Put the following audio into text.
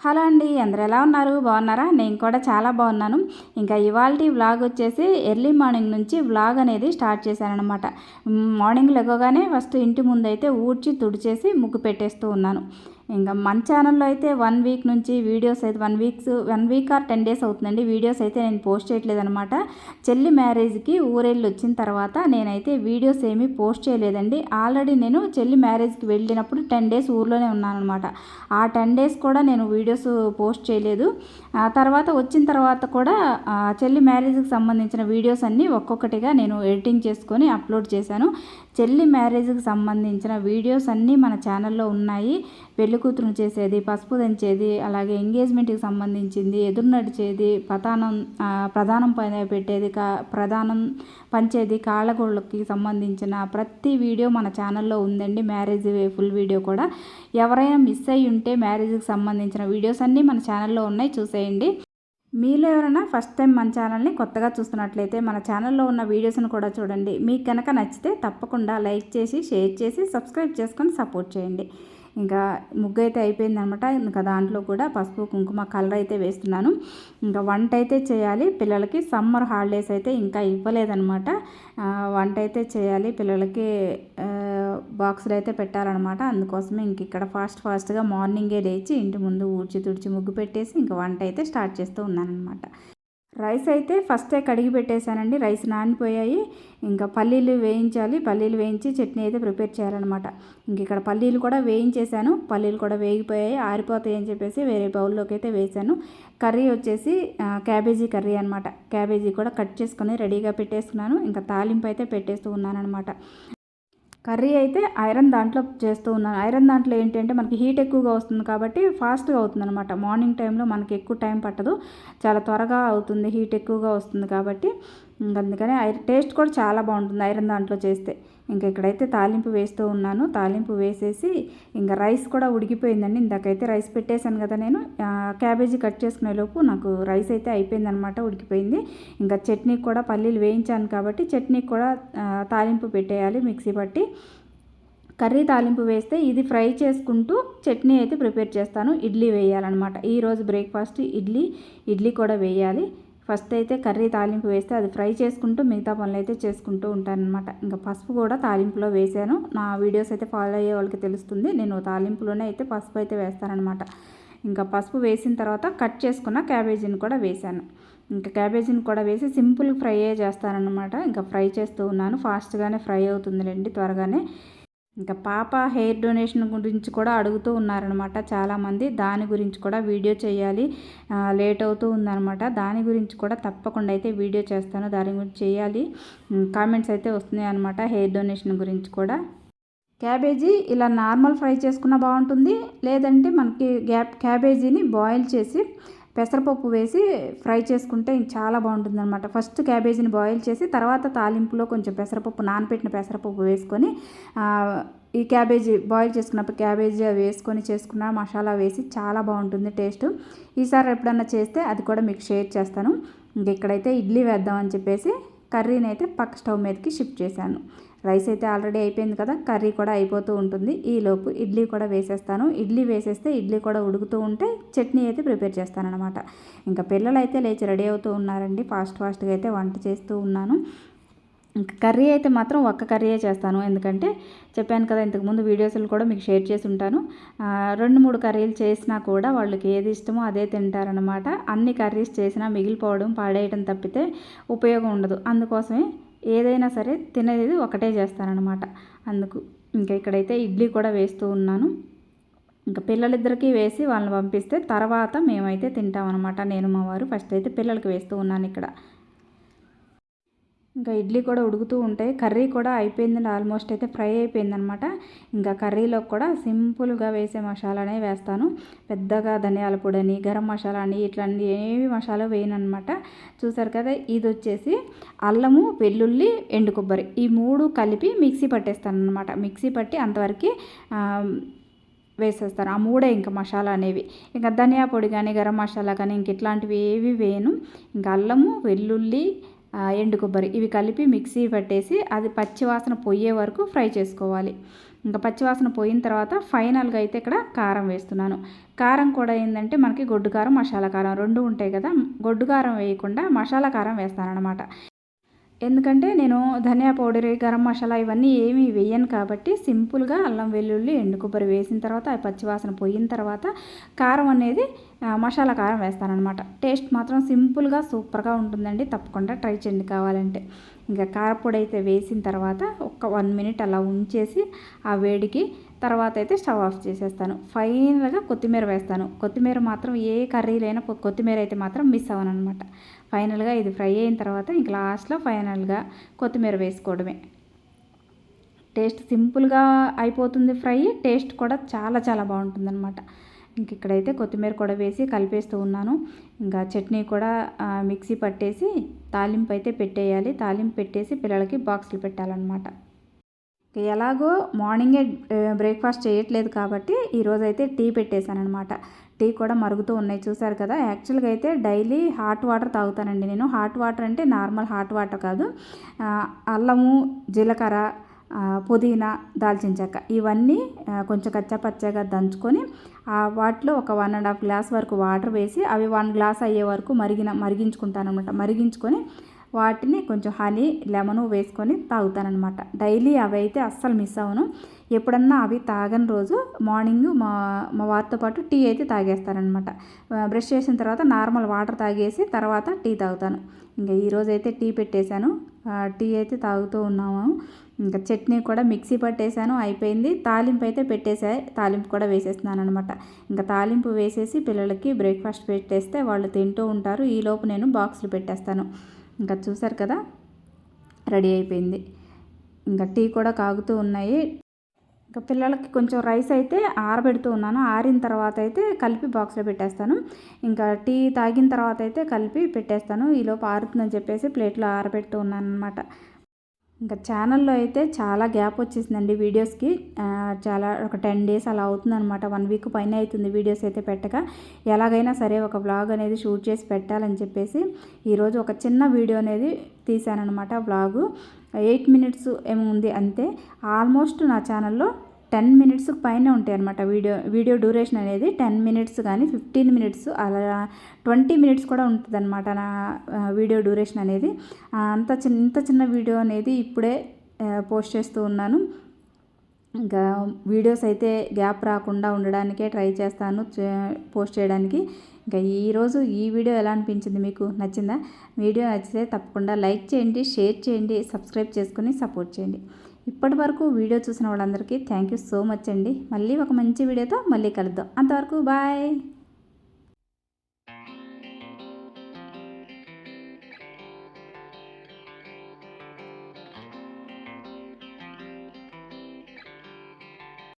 Hello అండి అందరు ఎలా ఉన్నారు? బాగున్నారా? నేను కూడా చాలా బాగున్నాను. ఇంకా ఇవాళ వ్లాగ్ వచ్చేసి ఎర్లీ మార్నింగ్ నుంచి వ్లాగ్ అనేది స్టార్ట్ చేశాను అనమాట మార్నింగ్ లెగగానే ఫస్ట్ ఇంటి ముందు అయితే ఊడ్చి తుడిచేసి ముగ్గు పెట్టేస్తూ ఉన్నాను. ఇంకా మన ఛానల్లో అయితే వన్ వీక్ నుంచి వీడియోస్ అయితే one weeks one week or ten days అవుతుందండి. వీడియోస్ అయితే నేను పోస్ట్ చేయట్లేదు అనమాట చెల్లి మ్యారేజ్కి ఊరెళ్ళి వచ్చిన తర్వాత నేనైతే వీడియోస్ ఏమీ పోస్ట్ చేయలేదండి. ఆల్రెడీ నేను చెల్లి మ్యారేజ్కి వెళ్ళినప్పుడు టెన్ డేస్ ఊర్లోనే ఉన్నాను అనమాట ఆ టెన్ డేస్ కూడా నేను వీడియోస్ పోస్ట్ చేయలేదు. ఆ తర్వాత వచ్చిన తర్వాత కూడా చెల్లి మ్యారేజ్కి సంబంధించిన వీడియోస్ అన్నీ ఒక్కొక్కటిగా నేను ఎడిటింగ్ చేసుకొని అప్లోడ్ చేశాను. చెల్లి మ్యారేజ్కి సంబంధించిన వీడియోస్ అన్నీ మన ఛానల్లో ఉన్నాయి. పెళ్ళి కూతురును చేసేది పసుపు దంచేది అలాగే ఎంగేజ్మెంట్కి సంబంధించింది ఎదురు నడిచేది ప్రధానం ప్రధానం పైన పెట్టేది కా ప్రధానం పంచేది కాళ్ళగోళ్ళకి సంబంధించిన ప్రతి వీడియో మన ఛానల్లో ఉందండి. మ్యారేజ్ ఫుల్ వీడియో కూడా. ఎవరైనా మిస్ అయ్యి ఉంటే మ్యారేజ్కి సంబంధించిన వీడియోస్ అన్నీ మన ఛానల్లో ఉన్నాయి చూసేయండి. మీలో ఎవరైనా ఫస్ట్ టైం మన ఛానల్ని కొత్తగా చూస్తున్నట్లయితే మన ఛానల్లో ఉన్న వీడియోస్ని కూడా చూడండి. మీకు కనుక నచ్చితే తప్పకుండా లైక్ చేసి షేర్ చేసి సబ్స్క్రైబ్ చేసుకొని సపోర్ట్ చేయండి. ఇంకా ముగ్గు అయితే అయిపోయిందనమాట. ఇంకా దాంట్లో కూడా పసుపు కుంకుమ కలర్ అయితే వేస్తున్నాను. ఇంకా వంట అయితే చేయాలి. పిల్లలకి సమ్మర్ హాలిడేస్ అయితే ఇంకా ఇవ్వలేదనమాట. వంట అయితే చేయాలి. పిల్లలకి బాక్సులు అయితే పెట్టాలన్నమాట అందుకోసమే ఇంక ఇక్కడ ఫాస్ట్ ఫాస్ట్గా మార్నింగే లేచి ఇంటి ముందు ఊడ్చి తుడిచి ముగ్గు పెట్టేసి ఇంకా వంట అయితే స్టార్ట్ చేస్తూ ఉన్నానమాట రైస్ అయితే ఫస్టే కడిగి పెట్టేశానండి. రైస్ నానిపోయాయి. ఇంకా పల్లీలు వేయించాలి. పల్లీలు వేయించి చట్నీ అయితే ప్రిపేర్ చేయాలన్నమాట. ఇంక ఇక్కడ పల్లీలు కూడా వేయించేశాను. పల్లీలు కూడా వేగిపోయాయి. ఆరిపోతాయి అని చెప్పేసి వేరే బౌల్లోకి అయితే వేసాను కర్రీ వచ్చేసి క్యాబేజీ కర్రీ అనమాట క్యాబేజీ కూడా కట్ చేసుకొని రెడీగా పెట్టేసుకున్నాను. ఇంకా తాలింపు అయితే పెట్టేస్తూ ఉన్నానమాట అనమాట కర్రీ అయితే ఐరన్ దాంట్లో చేస్తూ ఉన్నాను. ఐరన్ దాంట్లో ఏంటంటే మనకి హీట్ ఎక్కువగా వస్తుంది కాబట్టి ఫాస్ట్గా అవుతుంది అనమాట మార్నింగ్ టైంలో మనకి ఎక్కువ టైం పట్టదు. చాలా త్వరగా అవుతుంది హీట్ ఎక్కువగా వస్తుంది కాబట్టి అందుకని టేస్ట్ కూడా చాలా బాగుంటుంది ఐరన్ దాంట్లో చేస్తే. ఇంక ఇక్కడైతే తాలింపు వేస్తూ ఉన్నాను. తాలింపు వేసేసి ఇంకా రైస్ కూడా ఉడికిపోయిందండి. ఇందాకైతే రైస్ పెట్టేశాను కదా నేను. క్యాబేజీ కట్ చేసుకునే లోపు నాకు రైస్ అయితే అయిపోయిందనమాట ఉడికిపోయింది. ఇంకా చట్నీ కూడా పల్లీలు వేయించాను కాబట్టి చట్నీ కూడా తాలింపు పెట్టేయాలి మిక్సీ పట్టి. కర్రీ తాలింపు వేస్తే ఇది ఫ్రై చేసుకుంటూ చట్నీ అయితే ప్రిపేర్ చేస్తాను. ఇడ్లీ వేయాలన్నమాట. ఈరోజు బ్రేక్ఫాస్ట్ ఇడ్లీ. ఇడ్లీ కూడా వేయాలి. ఫస్ట్ అయితే కర్రీ తాలింపు వేస్తే అది ఫ్రై చేసుకుంటూ మిగతా పనులు అయితే చేసుకుంటూ ఉంటానన్నమాట. ఇంకా పసుపు కూడా తాలింపులో వేసాను నా వీడియోస్ అయితే ఫాలో అయ్యే వాళ్ళకి తెలుస్తుంది. నేను తాలింపులోనే అయితే పసుపు అయితే వేస్తానమాట ఇంకా పసుపు వేసిన తర్వాత కట్ చేసుకున్న క్యాబేజీని కూడా వేసాను ఇంకా క్యాబేజీని కూడా వేసి సింపుల్ ఫ్రై చేస్తానన్నమాట. ఇంకా ఫ్రై చేస్తూ ఉన్నాను. ఫాస్ట్గానే ఫ్రై అవుతుందిలేండి త్వరగానే. ఇంకా పాప హెయిర్ డొనేషన్ గురించి కూడా అడుగుతూ ఉన్నారనమాట చాలామంది. దాని గురించి కూడా వీడియో చేయాలి. లేట్ అవుతూ ఉందనమాట దాని గురించి కూడా తప్పకుండా అయితే వీడియో చేస్తాను. దాని గురించి చేయాలి. కామెంట్స్ అయితే వస్తున్నాయి అనమాట హెయిర్ డొనేషన్ గురించి కూడా. క్యాబేజీ ఇలా నార్మల్ ఫ్రై చేసుకున్న బాగుంటుంది. లేదంటే మనకి గ్యాప్ క్యాబేజీని బాయిల్ చేసి పెసరపప్పు వేసి ఫ్రై చేసుకుంటే చాలా బాగుంటుంది అనమాట ఫస్ట్ క్యాబేజీని బాయిల్ చేసి తర్వాత తాలింపులో కొంచెం పెసరపప్పు నానపెట్టిన పెసరపప్పు వేసుకొని ఈ క్యాబేజీ బాయిల్ చేసుకున్నప్పుడు క్యాబేజీ వేసుకొని చేసుకున్న మసాలా వేసి చాలా బాగుంటుంది టేస్ట్. ఈసారి ఎప్పుడన్నా చేస్తే అది కూడా మీకు షేర్ చేస్తాను. ఇంక ఇక్కడైతే ఇడ్లీ వేద్దామని చెప్పేసి కర్రీని అయితే పక్క స్టవ్ మీదకి షిఫ్ట్ చేశాను. రైస్ అయితే ఆల్రెడీ అయిపోయింది కదా కర్రీ కూడా అయిపోతూ ఉంటుంది. ఈలోపు ఇడ్లీ కూడా వేసేస్తాను. ఇడ్లీ వేసేస్తే ఇడ్లీ కూడా ఉడుకుతూ ఉంటే చట్నీ అయితే ప్రిపేర్ చేస్తానన్నమాట. ఇంకా పిల్లలు అయితే లేచి రెడీ అవుతూ ఉన్నారండి. ఫాస్ట్ ఫాస్ట్గా అయితే వంట చేస్తూ ఉన్నాను. ఇంకా కర్రీ అయితే మాత్రం ఒక్క కర్రీయే చేస్తాను. ఎందుకంటే చెప్పాను కదా ఇంతకుముందు వీడియోస్లు కూడా మీకు షేర్ చేసి ఉంటాను. రెండు మూడు కర్రీలు చేసినా కూడా వాళ్ళకి ఏది ఇష్టమో అదే తింటారనమాట అన్ని కర్రీస్ చేసినా మిగిలిపోవడం పాడేయడం తప్పితే ఉపయోగం ఉండదు. అందుకోసమే ఏదైనా సరే తినేది ఒకటే చేస్తానన్నమాట. అందుకు ఇంకా ఇక్కడైతే ఇడ్లీ కూడా వేస్తూ ఉన్నాను. ఇంకా పిల్లలిద్దరికీ వేసి వాళ్ళని పంపిస్తే తర్వాత మేమైతే తింటామన్నమాట. నేను మా వారు ఫస్ట్ అయితే పిల్లలకి వేస్తూ ఉన్నాను ఇక్కడ. ఇంకా ఇడ్లీ కూడా ఉడుకుతూ ఉంటాయి కర్రీ కూడా అయిపోయిందండి ఆల్మోస్ట్ అయితే ఫ్రై అయిపోయిందనమాట. ఇంకా కర్రీలో కూడా సింపుల్గా వేసే మసాలానే వేస్తాను. పెద్దగా ధనియాల పొడని గరం మసాలా అని ఇట్లాంటి ఏవి మసాలా వేయనమాట చూసారు కదా ఇది వచ్చేసి అల్లము వెల్లుల్లి ఎండు కొబ్బరి ఈ మూడు కలిపి మిక్సీ పట్టేస్తాను అనమాట మిక్సీ పట్టి అంతవరకు వేసేస్తారు ఆ మూడే ఇంకా మసాలా అనేవి. ఇంకా ధనియా పొడి కానీ గరం మసాలా కానీ ఇంక ఇట్లాంటివి ఏవి వేయను. ఇంకా అల్లము వెల్లుల్లి ఎండు కొబ్బరి ఇవి కలిపి మిక్సీ పట్టేసి అది పచ్చివాసన పోయే వరకు ఫ్రై చేసుకోవాలి. ఇంకా పచ్చివాసన పోయిన తర్వాత ఫైనల్గా అయితే ఇక్కడ కారం వేస్తున్నాను. కారం కూడా ఏంటంటే మనకి గొడ్డు కారం మసాలా కారం రెండు ఉంటాయి కదా. గొడ్డు కారం వేయకుండా మసాలా కారం వేస్తాననమాట ఎందుకంటే నేను ధనియా పౌడర్ గరం మసాలా ఇవన్నీ ఏమీ వేయను కాబట్టి సింపుల్గా అల్లం వెల్లుల్లి ఎండు కొబ్బరి వేసిన తర్వాత ఆ పచ్చివాసన పోయిన తర్వాత కారం అనేది మసాలా కారం వేస్తానమాట టేస్ట్ మాత్రం సింపుల్గా సూపర్గా ఉంటుందండి. తప్పకుండా ట్రై చేయండి కావాలంటే. ఇంకా కారపొడి అయితే వేసిన తర్వాత ఒక వన్ మినిట్ అలా ఉంచేసి ఆ వేడికి తర్వాత అయితే స్టవ్ ఆఫ్ చేసేస్తాను. ఫైనల్గా కొత్తిమీర వేస్తాను. కొత్తిమీర మాత్రం ఏ కర్రీలైనా కొత్తిమీర అయితే మాత్రం మిస్ అవ్వను అనమాట ఫైనల్గా ఇది ఫ్రై అయిన తర్వాత ఇంక లాస్ట్లో ఫైనల్గా కొత్తిమీర వేసుకోవడమే. టేస్ట్ సింపుల్గా అయిపోతుంది ఫ్రై టేస్ట్ కూడా చాలా చాలా బాగుంటుందన్నమాట. ఇంక ఇక్కడైతే కొత్తిమీర కూడా వేసి కలిపేస్తూ ఉన్నాను. ఇంకా చట్నీ కూడా మిక్సీ పట్టేసి తాలింపు అయితే పెట్టేయాలి. తాలింపు పెట్టేసి పిల్లలకి బాక్సులు పెట్టాలన్నమాట. ఎలాగో మార్నింగే బ్రేక్ఫాస్ట్ చేయట్లేదు కాబట్టి ఈరోజైతే టీ పెట్టేశాను అనమాట టీ కూడా మరుగుతూ ఉన్నాయి. చూసారు కదా? యాక్చువల్గా అయితే డైలీ హాట్ వాటర్ తాగుతానండి నేను. హాట్ వాటర్ అంటే నార్మల్ హాట్ వాటర్ కాదు. అల్లము జీలకర్ర పుదీనా దాల్చిన చెక్క ఇవన్నీ కొంచెం కచ్చాపచ్చగా దంచుకొని వాటిలో ఒక వన్ అండ్ హాఫ్ గ్లాస్ వరకు వాటర్ వేసి అవి వన్ గ్లాస్ అయ్యే వరకు మరిగిన మరిగించుకుంటాను అనమాట మరిగించుకొని వాటిని కొంచెం హనీ లెమను వేసుకొని తాగుతానమాట డైలీ అవి అయితే అస్సలు మిస్ అవ్వను. ఎప్పుడన్నా అవి తాగని రోజు మార్నింగ్ మా మా వారితో పాటు టీ అయితే తాగేస్తానమాట బ్రష్ చేసిన తర్వాత నార్మల్ వాటర్ తాగేసి తర్వాత టీ తాగుతాను. ఇంకా ఈరోజు అయితే టీ పెట్టేశాను. టీ అయితే తాగుతూ ఉన్నాము. ఇంకా చట్నీ కూడా మిక్సీ పట్టేశాను అయిపోయింది. తాలింపు అయితే పెట్టేసా తాలింపు కూడా వేసేస్తున్నాను అనమాట ఇంకా తాలింపు వేసేసి పిల్లలకి బ్రేక్ఫాస్ట్ పెట్టేస్తే వాళ్ళు తింటూ ఉంటారు. ఈలోపు నేను బాక్సులు పెట్టేస్తాను. ఇంకా చూసారు కదా రెడీ అయిపోయింది. ఇంకా టీ కూడా కాగుతూ ఉన్నాయి. ఇంకా పిల్లలకి కొంచెం రైస్ అయితే ఆరబెడుతూ ఉన్నాను. ఆరిన తర్వాత అయితే కలిపి బాక్స్లో పెట్టేస్తాను. ఇంకా టీ తాగిన తర్వాత అయితే కలిపి పెట్టేస్తాను. ఈలోపు ఆరుతుందని చెప్పేసి ప్లేట్లో ఆరబెడుతూ ఉన్నాను అనమాట ఇంకా ఛానల్లో అయితే చాలా గ్యాప్ వచ్చేసిందండి వీడియోస్కి చాలా ఒక టెన్ డేస్ అలా అవుతుందన్నమాట. వన్ వీక్ పైన అవుతుంది వీడియోస్ అయితే పెట్టక. ఎలాగైనా సరే ఒక బ్లాగ్ అనేది షూట్ చేసి పెట్టాలని చెప్పేసి ఈరోజు ఒక చిన్న వీడియో అనేది తీశానమాట బ్లాగు ఎయిట్ మినిట్స్ ఏముంది ఉంది అంతే. ఆల్మోస్ట్ నా ఛానల్లో టెన్ మినిట్స్ పైన ఉంటాయి అనమాట వీడియో వీడియో డ్యూరేషన్ అనేది టెన్ మినిట్స్ కానీ ఫిఫ్టీన్ మినిట్స్ అలా ట్వంటీ మినిట్స్ కూడా ఉంటుంది అనమాట నా వీడియో డ్యూరేషన్ అనేది. అంత చిన్న ఇంత చిన్న వీడియో అనేది ఇప్పుడే పోస్ట్ చేస్తూ ఉన్నాను. ఇంకా వీడియోస్ అయితే గ్యాప్ రాకుండా ఉండడానికే ట్రై చేస్తాను పోస్ట్ చేయడానికి. ఇంకా ఈరోజు ఈ వీడియో ఎలా అనిపించింది మీకు? నచ్చిందా? వీడియో నచ్చితే తప్పకుండా లైక్ చేయండి షేర్ చేయండి సబ్స్క్రైబ్ చేసుకుని సపోర్ట్ చేయండి. ఇప్పటి వరకు వీడియో చూసిన వాళ్ళందరికీ థ్యాంక్ యూ సో మచ్ అండి. మళ్ళీ ఒక మంచి వీడియోతో మళ్ళీ కలుద్దాం. అంతవరకు బాయ్